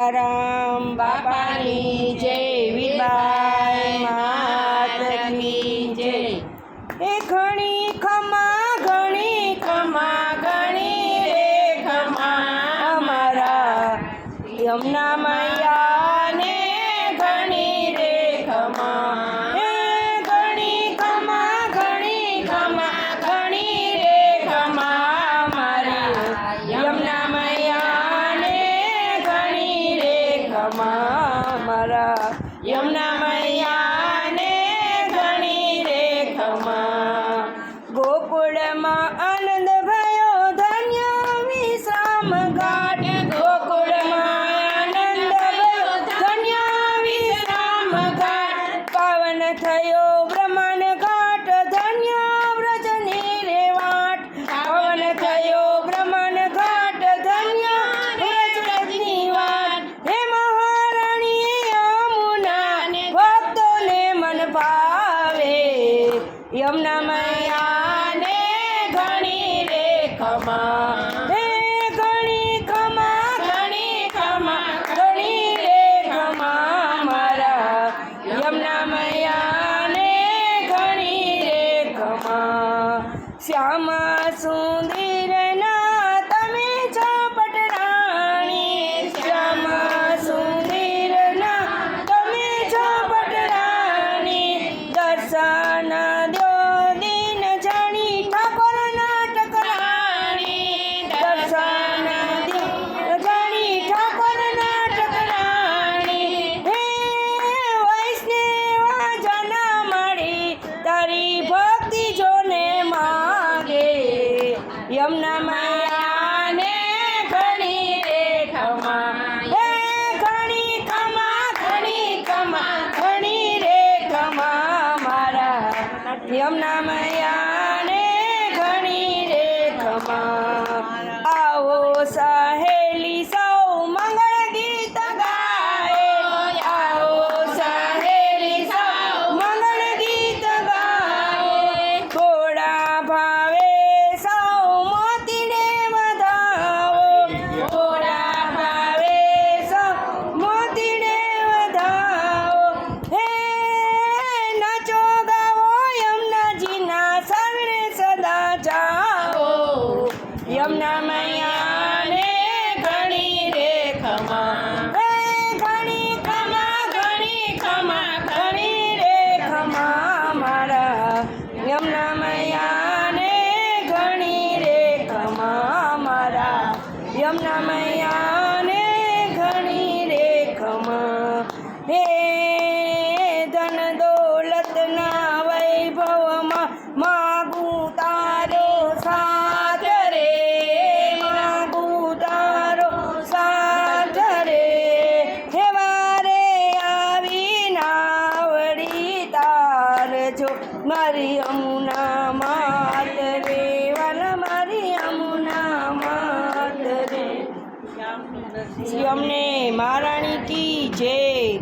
રામ બાપાની જય વિબાઈ માતની જય એ ઘણી ખમા ઘણી ખમા, ઘણી રે ખમા, અમારા યમુના મૈયાને વિશ્રામ ઘાટ પાવન થયો બ્રહ્માન ઘાટ, ધન્ય વ્રજની રે વાટ પાવન થયો બ્રહ્માન ઘાટ, ધન્ય વ્રજની વાટ હે મહારાણી યમુના, ભક્તોને મન ભાવે. યમુના મૈયાને 想吗？યમુના મૈયાને ઘણી રે ખમા હે ઘણી ખમા ઘણી ખમા ઘણી રે ખમા મારા. યમુના મૈયાને ઘણી રે ખમા યમુના મૈયાને ઘણી રે ખમા ઘણી ખમા ઘણી ખમા, ઘણી રે ખમા મારા યમુના મૈયાને ઘણી રે ખમા મારા યમુના મારી અમુના માત રે વાલા મારી અમુના માત રે. અમને મહારાણી કી જય.